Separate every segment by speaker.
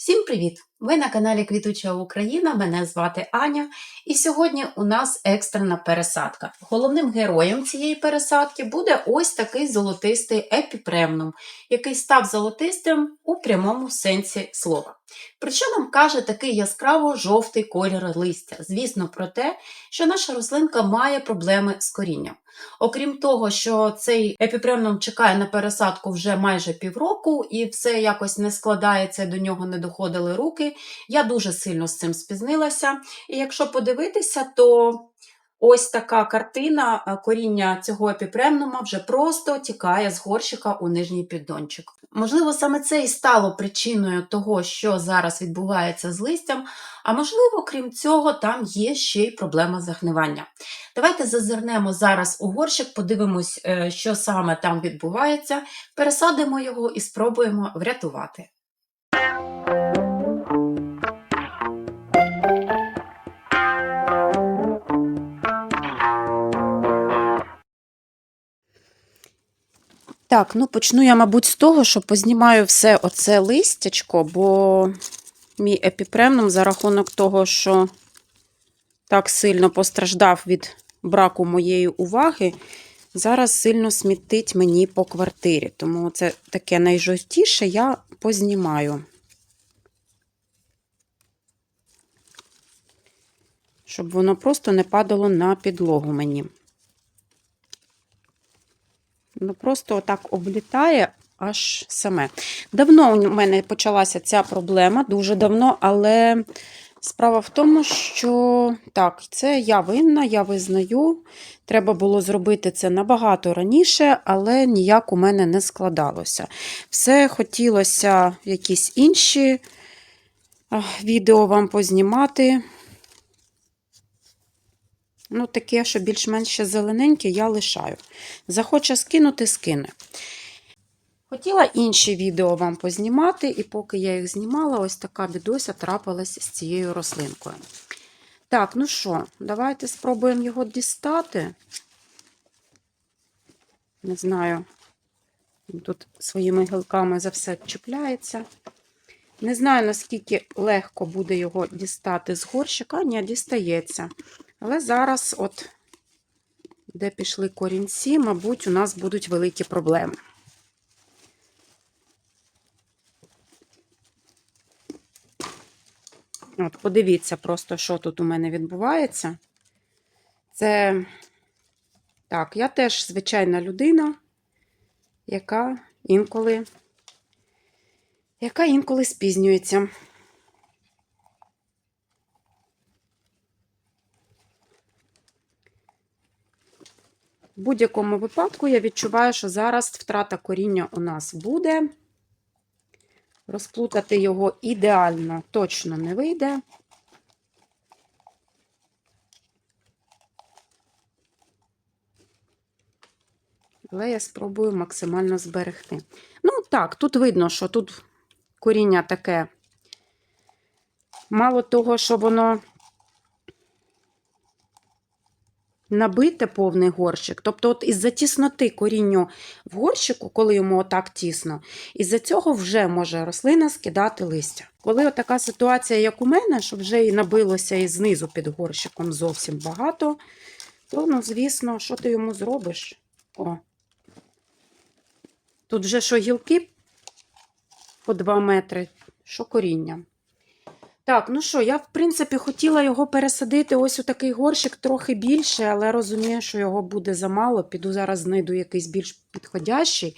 Speaker 1: Всім привіт! Ви на каналі Квітуча Україна. Мене звати Аня, і сьогодні у нас екстрена пересадка. Головним героєм цієї пересадки буде ось такий золотистий епіпремнум, який став золотистим у прямому сенсі слова. Про що нам каже такий яскраво жовтий колір листя? Звісно, про те, що наша рослинка має проблеми з корінням. Окрім того, що цей епіпремнум чекає на пересадку вже майже півроку, і все якось не складається, до нього не доходили руки. Я дуже сильно з цим спізнилася. І якщо подивитися, то ось така картина е, коріння цього епіпремнума вже просто тікає з горщика у нижній піддончик. Можливо, саме це і стало причиною того, що зараз відбувається з листям, а можливо, крім цього, там є ще й проблема загнивання. Давайте зазирнемо зараз у горщик, подивимось, е, що саме там відбувається, пересадимо його і спробуємо врятувати. Так, ну почну я, мабуть, з того, що познімаю все оце листячко, бо мій епіпремнум за рахунок того, що так сильно постраждав від браку моєї уваги, зараз сильно смітить мені по квартирі. Тому це таке найжовтіше я познімаю. Щоб воно просто не падало на підлогу мені. Ну, просто отак облітає аж саме. Давно у мене почалася ця проблема, дуже давно, але справа в тому, що так, це я винна, я визнаю. Треба було зробити це набагато раніше, але ніяк у мене не складалося. Все хотілося якісь інші відео вам познімати. Ну, таке, що більш-менш зелененьке, я лишаю. Захоче скинути, скине. Хотіла інші відео вам познімати, і поки я їх знімала, ось така бідося трапилась з цією рослинкою. Так, ну що, давайте спробуємо його дістати. Не знаю, тут своїми гілками за все чіпляється. Не знаю, наскільки легко буде його дістати з горщика, ні, дістається. Але зараз, от, де пішли корінці, мабуть, у нас будуть великі проблеми. От, подивіться просто, що тут у мене відбувається. Це, так, я теж звичайна людина, яка інколи, яка інколи спізнюється. В будь-якому випадку я відчуваю, що зараз втрата коріння у нас буде. Розплутати його ідеально точно не вийде. Але я спробую максимально зберегти. Ну, так, тут видно, що тут коріння таке. Мало того, що воно набите повний горщик. Тобто, от із-за тісноти корінню в горщику, коли йому отак тісно, із-за цього вже може рослина скидати листя. Коли така ситуація, як у мене, що вже і набилося і знизу під горщиком зовсім багато, то, ну, звісно, що ти йому зробиш? О. Тут вже що гілки по 2 метри, що коріння. Так, ну що, я, в принципі, хотіла його пересадити ось у такий горщик трохи більше, але розумію, що його буде замало. Піду зараз знайду якийсь більш підходящий.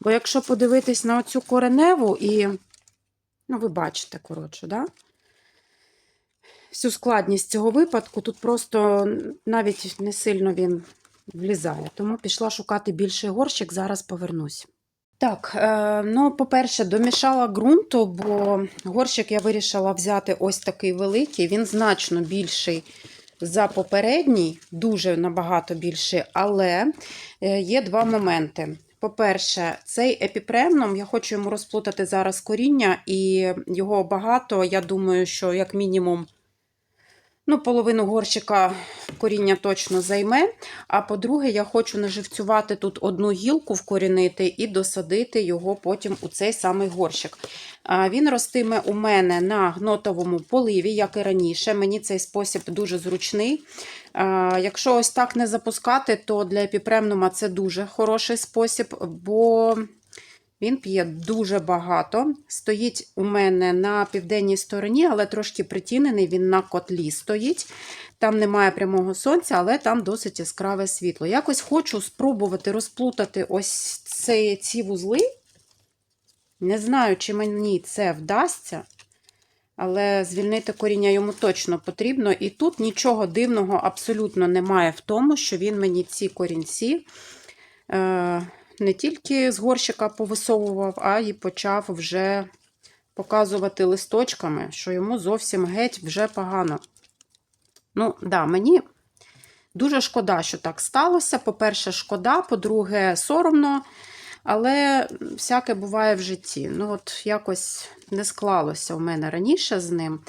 Speaker 1: Бо якщо подивитись на оцю кореневу і, ну, ви бачите, коротше, да? всю складність цього випадку, тут просто навіть не сильно він влізає. Тому пішла шукати більший горщик, зараз повернусь. Так, е, ну, по-перше, домішала ґрунту, бо горщик я вирішила взяти ось такий великий, він значно більший за попередній, дуже набагато більший, але е, є два моменти. По-перше, цей епіпремном, я хочу йому розплутати зараз коріння, і його багато. Я думаю, що як мінімум Ну, половину горщика коріння точно займе. А по-друге, я хочу наживцювати тут одну гілку, вкорінити і досадити його потім у цей самий горщик. Він ростиме у мене на гнотовому поливі, як і раніше. Мені цей спосіб дуже зручний. Якщо ось так не запускати, то для епіпремнума це дуже хороший спосіб, бо він п'є дуже багато. Стоїть у мене на південній стороні, але трошки притінений, він на котлі стоїть. Там немає прямого сонця, але там досить яскраве світло. Якось хочу спробувати розплутати ось ці, ці вузли. Не знаю, чи мені це вдасться, але звільнити коріння йому точно потрібно. І тут нічого дивного абсолютно немає в тому, що він мені ці корінці. Е не тільки з горщика повисовував, а й почав вже показувати листочками, що йому зовсім геть вже погано. Ну, да, мені дуже шкода, що так сталося. По-перше, шкода, по-друге, соромно, але всяке буває в житті. Ну, от якось не склалося у мене раніше з ним.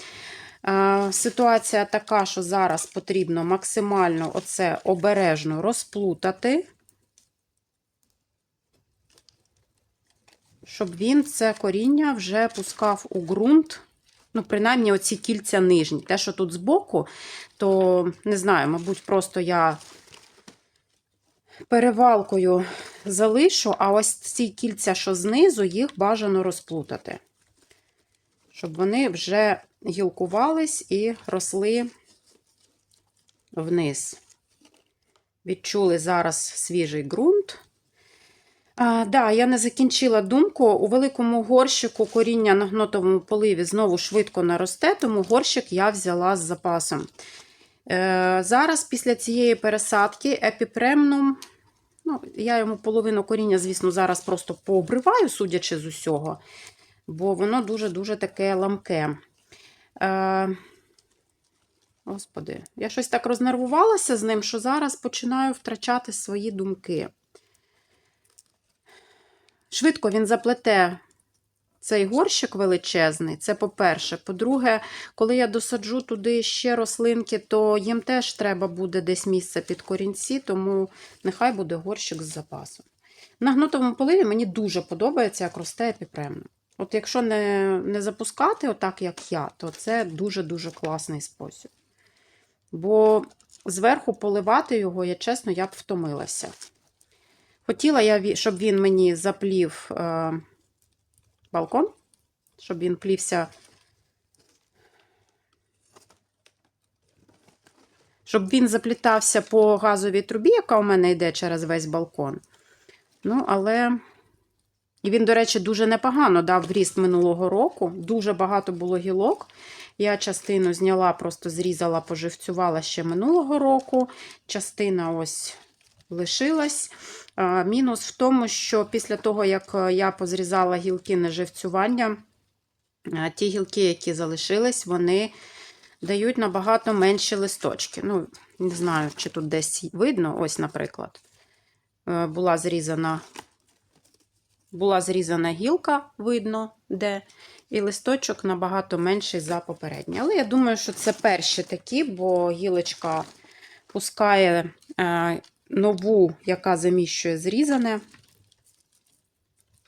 Speaker 1: Ситуація така, що зараз потрібно максимально оце обережно розплутати. Щоб він це коріння вже пускав у ґрунт. Ну, принаймні, оці кільця нижні. Те, що тут збоку, то не знаю, мабуть, просто я перевалкою залишу, а ось ці кільця, що знизу, їх бажано розплутати. Щоб вони вже гілкувались і росли вниз. Відчули зараз свіжий ґрунт. А, да, я не закінчила думку. У великому горщику коріння на гнотовому поливі знову швидко наросте, тому горщик я взяла з запасом. Е, Зараз, після цієї пересадки, епіпремнум, ну, я йому половину коріння, звісно, зараз просто пообриваю, судячи з усього, бо воно дуже-дуже таке ламке. Е, Господи, я щось так рознервувалася з ним, що зараз починаю втрачати свої думки. Швидко він заплете цей горщик величезний, це по-перше. По-друге, коли я досаджу туди ще рослинки, то їм теж треба буде десь місце під корінці, тому нехай буде горщик з запасом. На гнутовому поливі мені дуже подобається, як росте епіпремно. От якщо не не запускати, отак, як я, то це дуже-дуже класний спосіб. Бо зверху поливати його, я чесно, я б втомилася. Хотіла я, щоб він мені заплів е, балкон, щоб він плівся, щоб він заплітався по газовій трубі, яка у мене йде через весь балкон. Ну, але. І він, до речі, дуже непогано дав ріст минулого року. Дуже багато було гілок. Я частину зняла, просто зрізала, поживцювала ще минулого року. Частина ось лишилась. Мінус в тому, що після того, як е, я позрізала гілки на живцювання, е, ті гілки, які залишились, вони дають набагато менші листочки. Ну, не знаю, чи тут десь видно, ось, наприклад, е, була зрізана була зрізана гілка, видно, де, і листочок набагато менший за попередній. Але я думаю, що це перші такі, бо гілочка пускає нову, яка заміщує зрізане.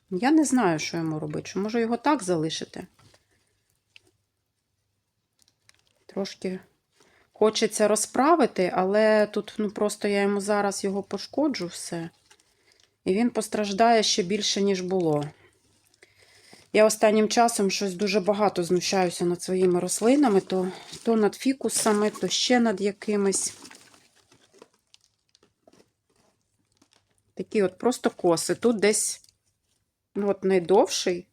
Speaker 1: Я не знаю, що йому робити. Чи можу його так залишити? Трошки хочеться розправити, але тут ну, просто я йому зараз його пошкоджу все. І він постраждає ще більше, ніж було. Я останнім часом щось дуже багато знущаюся над своїми рослинами, то, то над фікусами, то ще над якимись. Такі от просто коси. Тут десь, ну, от найдовший,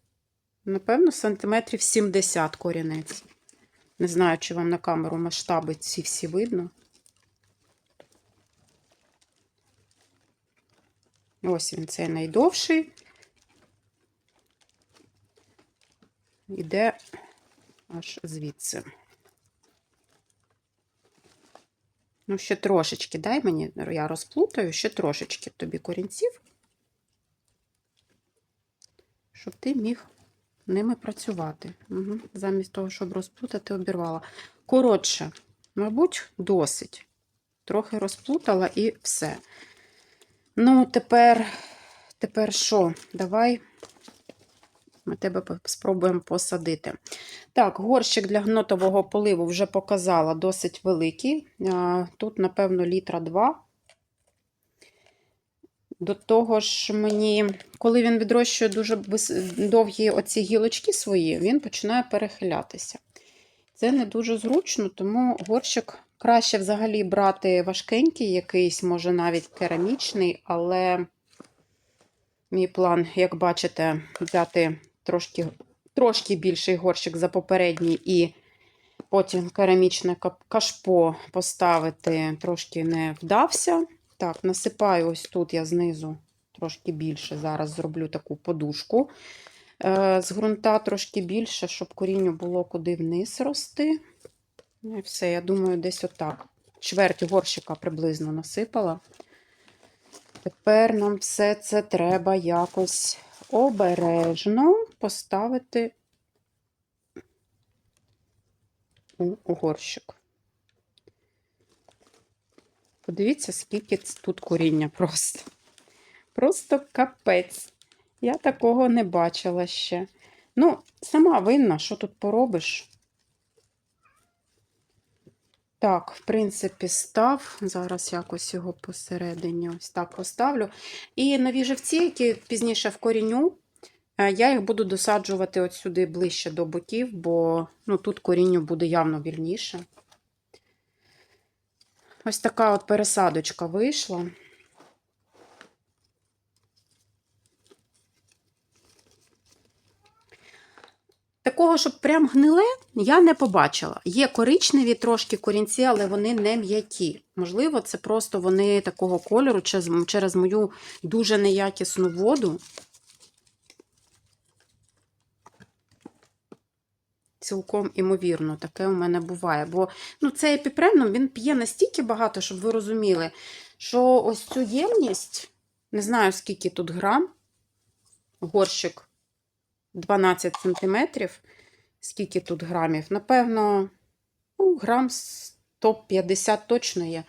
Speaker 1: напевно, сантиметрів 70 корінець. Не знаю, чи вам на камеру масштаби ці всі видно. Ось він цей найдовший. Іде аж звідси. Ну, ще трошечки дай мені, я розплутаю, ще трошечки тобі корінців, щоб ти міг ними працювати. Угу. Замість того, щоб розплутати, обірвала. Коротше, Мабуть, досить. Трохи розплутала і все. Ну, тепер, тепер що? Давай ми тебе спробуємо посадити. Так, горщик для гнотового поливу вже показала досить великий. Тут, напевно, літра 2. До того ж, мені, коли він відрощує дуже довгі оці гілочки свої, він починає перехилятися. Це не дуже зручно, тому горщик краще взагалі брати важкенький, якийсь, може навіть керамічний, але мій план, як бачите, взяти трошки, трошки більший горщик за попередній і потім керамічне кашпо поставити трошки не вдався. Так, насипаю ось тут я знизу трошки більше. Зараз зроблю таку подушку. Е, З ґрунта трошки більше, щоб корінню було куди вниз рости. Ну і все, я думаю, десь отак. Чверть горщика приблизно насипала. Тепер нам все це треба якось обережно поставити у горщик. Подивіться, скільки тут коріння просто. Просто капець. Я такого не бачила ще. Ну, сама винна, що тут поробиш. Так, в принципі, став. Зараз якось його посередині ось так поставлю. І нові живці, які пізніше вкоріню, е, я їх буду досаджувати от сюди ближче до боків, бо ну, тут корінню буде явно вільніше. Ось така от пересадочка вийшла. Такого, щоб прям гниле, я не побачила. Є коричневі трошки корінці, але вони не м'які. Можливо, це просто вони такого кольору через, через мою дуже неякісну воду. Цілком імовірно, таке у мене буває. Бо ну, цей епіпреном він п'є настільки багато, щоб ви розуміли, що ось цю ємність, не знаю, скільки тут грам, горщик 12 сантиметрів. Скільки тут грамів? Напевно, ну, грам 150 точно є.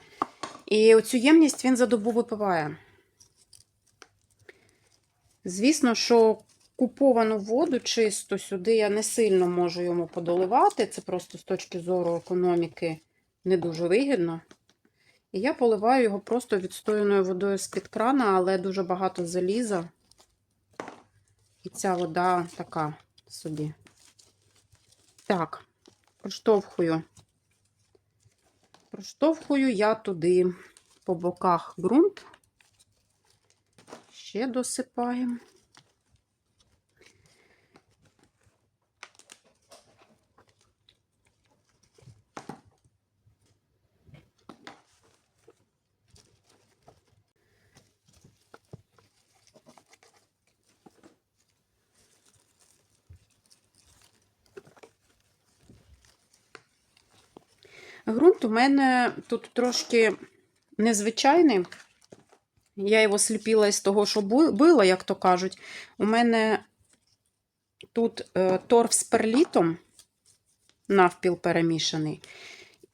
Speaker 1: І оцю ємність він за добу випиває. Звісно, що куповану воду чисто сюди я не сильно можу йому подоливати. Це просто з точки зору економіки не дуже вигідно. І я поливаю його просто відстояною водою з-під крана, але дуже багато заліза. І ця вода така собі. Так, проштовхую. Проштовхую я туди по боках ґрунт. Ще досипаємо. Грунт у мене тут трошки незвичайний. Я його сліпіла із того, що бу- було, як то кажуть. У мене тут е, торф з перлітом, навпіл перемішаний.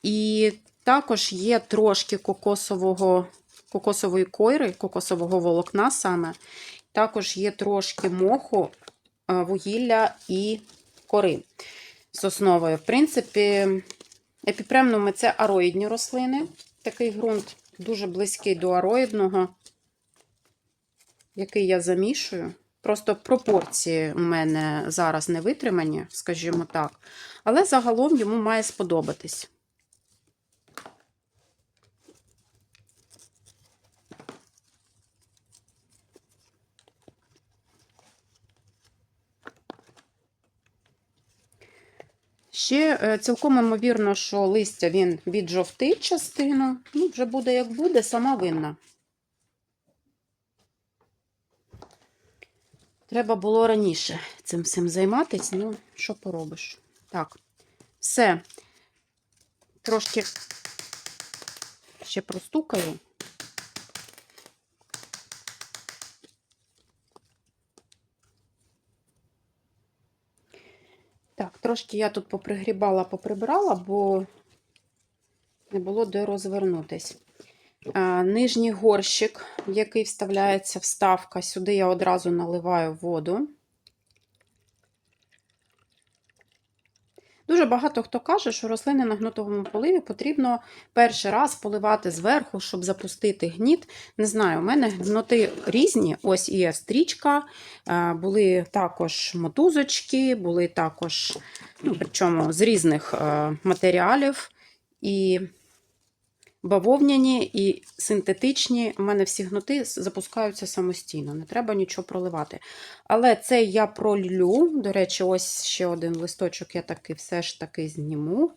Speaker 1: І також є трошки кокосового, кокосової койри, кокосового волокна саме. Також є трошки моху, е, вугілля і кори соснової. В принципі, епіпремнуми це ароїдні рослини. Такий ґрунт дуже близький до ароїдного, який я замішую. Просто пропорції у мене зараз не витримані, скажімо так. Але загалом йому має сподобатись. Ще е, цілком ймовірно, що листя він віджовтить частину. Ну, вже буде як буде, сама винна. Треба було раніше цим всім займатися, ну, що поробиш. Так, все. Трошки ще простукаю. Так, трошки я тут попригрібала, поприбирала, бо не було де розвернутись. А, Нижній горщик, в який вставляється вставка, сюди я одразу наливаю воду. Дуже багато хто каже, що рослини на гнутовому поливі потрібно перший раз поливати зверху, щоб запустити гніт. Не знаю, у мене гноти різні. Ось є стрічка, е, були також мотузочки, були також, ну, причому з різних е, матеріалів. І бавовняні і синтетичні. У мене всі гноти запускаються самостійно, не треба нічого проливати. Але це я пролю. До речі, ось ще один листочок я таки все ж таки зніму.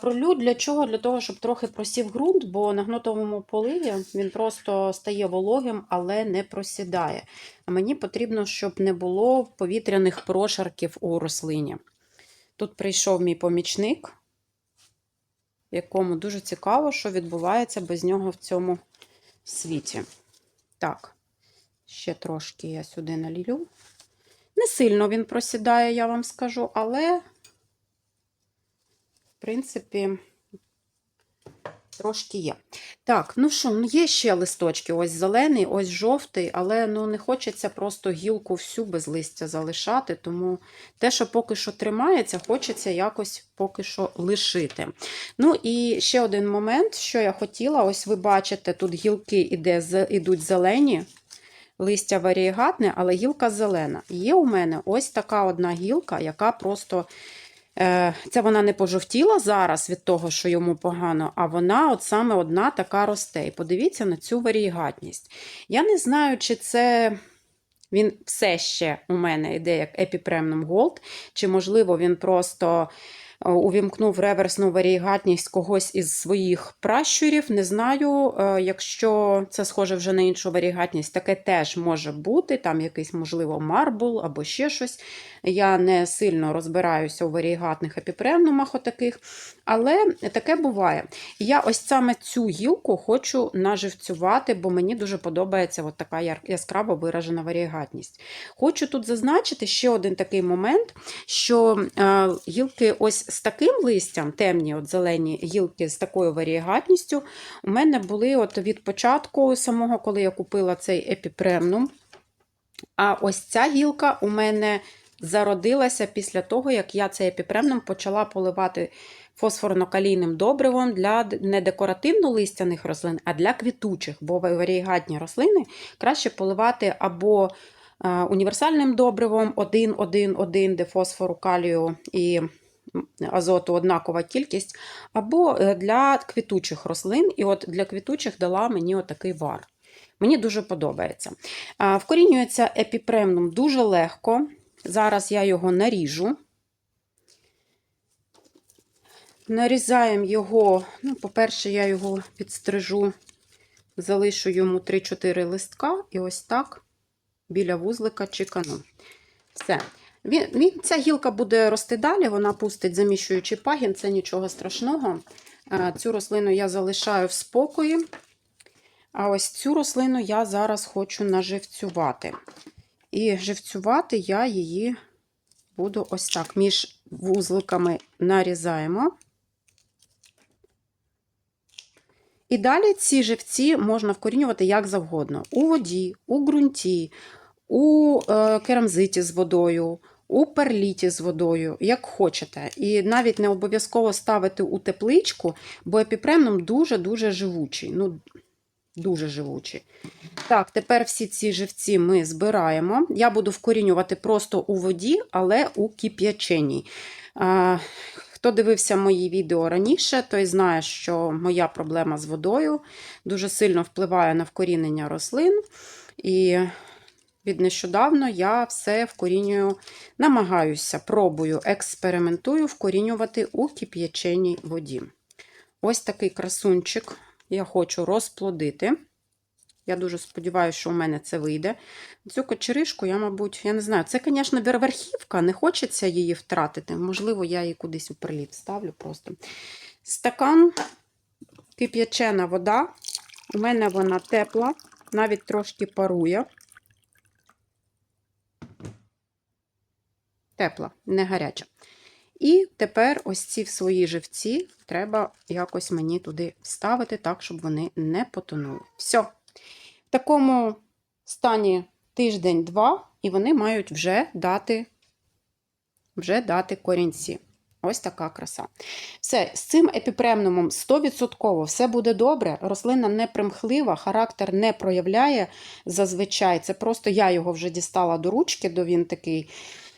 Speaker 1: Пролю для чого? Для того, щоб трохи просів ґрунт, бо на гнотовому поливі він просто стає вологим, але не просідає. А мені потрібно, щоб не було повітряних прошарків у рослині. Тут прийшов мій помічник, якому дуже цікаво, що відбувається без нього в цьому світі. Так, ще трошки я сюди налілю. Не сильно він просідає, я вам скажу, але, в принципі, трошки є. Так, ну що, ну є ще листочки. Ось зелений, ось жовтий, але ну не хочеться просто гілку всю без листя залишати, тому те, що поки що тримається, хочеться якось поки що лишити. Ну і ще один момент, що я хотіла, ось ви бачите, тут гілки іде, ідуть зелені. Листя варієгатне, але гілка зелена. Є у мене ось така одна гілка, яка просто Це вона не пожовтіла зараз від того, що йому погано, а вона от саме одна така росте. І подивіться на цю варігатність. Я не знаю, чи це він все ще у мене йде як епіпремном голд, чи, можливо, він просто увімкнув реверсну варігатність когось із своїх пращурів. Не знаю, е, якщо це схоже вже на іншу варігатність, таке теж може бути. Там якийсь, можливо, марбул або ще щось. Я не сильно розбираюся у варігатних епіпремнумах отаких, але таке буває. Я ось саме цю гілку хочу наживцювати, бо мені дуже подобається от така яскраво виражена варігатність. Хочу тут зазначити ще один такий момент, що е, гілки ось з таким листям, темні от зелені гілки з такою варігатністю, у мене були от від початку самого, коли я купила цей епіпремнум. А ось ця гілка у мене зародилася після того, як я цей епіпремном почала поливати фосфорно-калійним добривом для не декоративно-листяних рослин, а для квітучих, бо варігатні рослини краще поливати або е, універсальним добривом 1-1-1, де фосфору, калію і азоту однакова кількість, або е, для квітучих рослин. І от для квітучих дала мені отакий вар. Мені дуже подобається. Вкорінюється епіпремнум дуже легко. Зараз я його наріжу. Нарізаємо його, ну, по-перше, я його підстрижу, залишу йому 3-4 листка і ось так біля вузлика чекану. Все. Він, він, ця гілка буде рости далі, вона пустить заміщуючий пагін, це нічого страшного. Цю рослину я залишаю в спокої. А ось цю рослину я зараз хочу наживцювати. І живцювати я її буду ось так. Між вузликами нарізаємо. І далі ці живці можна вкорінювати як завгодно: у воді, у ґрунті, у е, керамзиті з водою, у перліті з водою, як хочете. І навіть не обов'язково ставити у тепличку, бо епіпремнум дуже-дуже живучий. Ну, дуже живучий. Так, тепер всі ці живці ми збираємо. Я буду вкорінювати просто у воді, але у кип'яченій. Хто дивився мої відео раніше, той знає, що моя проблема з водою дуже сильно впливає на вкорінення рослин. І від нещодавно я все вкорінюю, намагаюся, пробую, експериментую вкорінювати у кип'яченій воді. Ось такий красунчик я хочу розплодити. Я дуже сподіваюся, що у мене це вийде. Цю кочеришку я, мабуть, я не знаю. Це, звісно, верхівка, не хочеться її втратити. Можливо, я її кудись у приліт ставлю просто. Стакан, кип'ячена вода. У мене вона тепла, навіть трошки парує. Тепла, не гаряча. І тепер ось ці свої живці треба якось мені туди вставити, так, щоб вони не потонули. Все. В такому стані тиждень-два, і вони мають вже дати, вже дати корінці. Ось така краса. Все, з цим епіпремнумом 100% все буде добре. Рослина не примхлива, характер не проявляє зазвичай. Це просто я його вже дістала до ручки, до він такий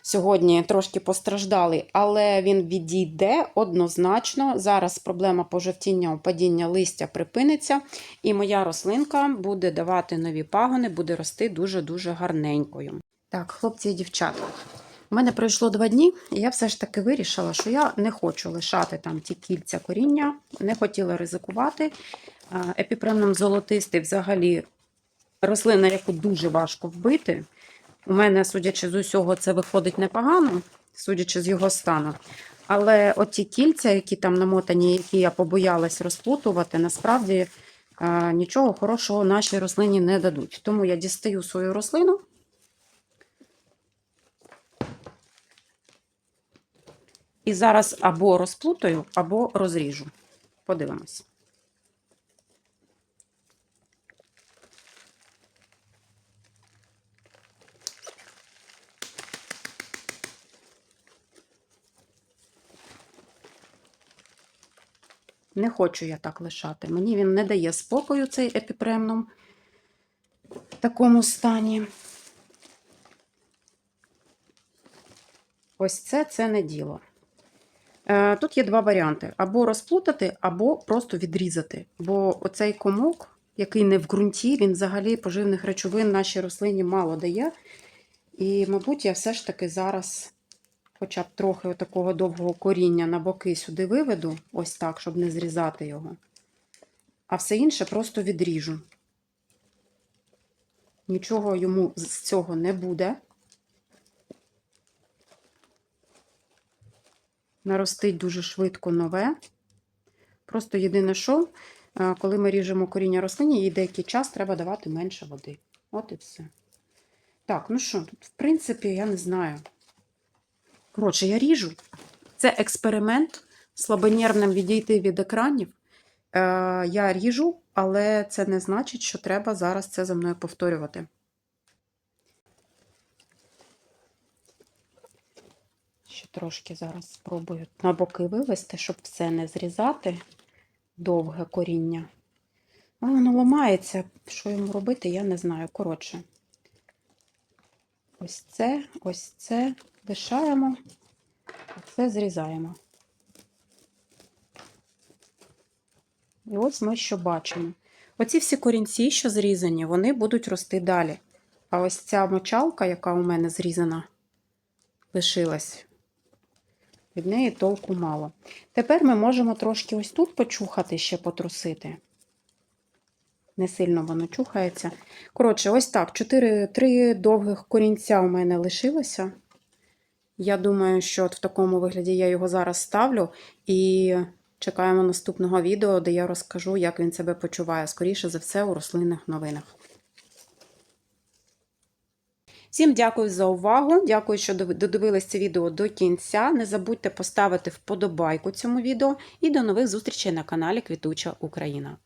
Speaker 1: сьогодні трошки постраждалий, але він відійде однозначно. Зараз проблема пожовтіння, опадіння листя припиниться, і моя рослинка буде давати нові пагони, буде рости дуже-дуже гарненькою. Так, хлопці і дівчата. У мене пройшло два дні, і я все ж таки вирішила, що я не хочу лишати там ті кільця коріння, не хотіла ризикувати. Епіпремном золотистий взагалі рослина, яку дуже важко вбити. У мене, судячи з усього, це виходить непогано, судячи з його стану. Але оті кільця, які там намотані, які я побоялась розплутувати, насправді а, нічого хорошого нашій рослині не дадуть. Тому я дістаю свою рослину. І зараз або розплутаю, або розріжу. Подивимось. Не хочу я так лишати. Мені він не дає спокою, цей епіпремном в такому стані. Ось це це не діло. Е, Тут є два варіанти: або розплутати, або просто відрізати. Бо оцей комок, який не в ґрунті, він взагалі поживних речовин нашій рослині мало дає. І, мабуть, я все ж таки зараз хоча б трохи такого довгого коріння на боки сюди виведу, ось так, щоб не зрізати його. А все інше просто відріжу. Нічого йому з цього не буде. наростить дуже швидко нове. Просто єдине, що, е, коли ми ріжемо коріння рослині, їй деякий час треба давати менше води. От і все. Так, ну що, тут, в принципі, я не знаю. Коротше, я ріжу. Це експеримент слабонервним відійти від екранів. Е, Я ріжу, але це не значить, що треба зараз це за мною повторювати. Ще трошки зараз спробую на боки вивести, щоб все не зрізати довге коріння. А воно ламається. Що йому робити, я не знаю. Коротше, ось це, ось це лишаємо, а це зрізаємо. І ось ми що бачимо. Оці всі корінці, що зрізані, вони будуть рости далі. А ось ця мочалка, яка у мене зрізана, лишилась. Від неї толку мало. Тепер ми можемо трошки ось тут почухати, ще потрусити. Не сильно воно чухається. Коротше, ось так. 4, 3 довгих корінця у мене лишилося. Я думаю, що от в такому вигляді я його зараз ставлю. І чекаємо наступного відео, де я розкажу, як він себе почуває. Скоріше за все, у рослинних новинах. Всім дякую за увагу. Дякую, що додивились це відео до кінця. Не забудьте поставити вподобайку цьому відео і до нових зустрічей на каналі Квітуча Україна.